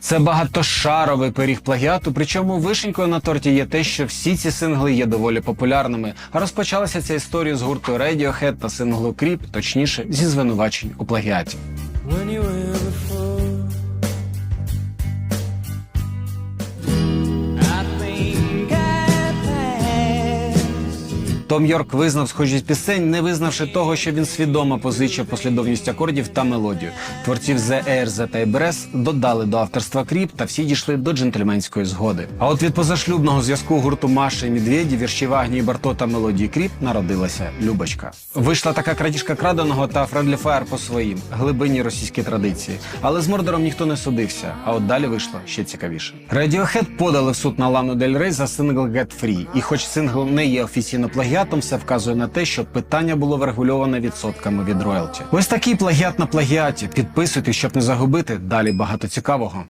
Це багатошаровий пиріг плагіату, причому вишенькою на торті є те, що всі ці сингли є доволі популярними. Розпочалася ця історія з гурту Radiohead та синглу Creep, точніше, зі звинувачень у плагіаті. Том Йорк визнав схожість пісень, не визнавши того, що він свідомо позичив послідовність акордів та мелодію. Творців The Airs та Ibres додали до авторства Кріп, та всі дійшли до джентльменської згоди. А от від позашлюбного зв'язку гурту Маші і Медведі, віршів Агнії Барто та мелодії Кріп народилася Любочка. Вийшла така крадіжка краденого та Friendly Fire по своїм глибинній російській традиції. Але з Мордором ніхто не судився. А от далі вийшло ще цікавіше. Radiohead подали в суд на Лану Дель Рей за сингл Get Free. І хоч сингл не є офіційно плагіатом, все вказує на те, що питання було врегульоване відсотками від роялті. Ось такий плагіат на плагіаті. Підписуйтесь, щоб не загубити. Далі багато цікавого.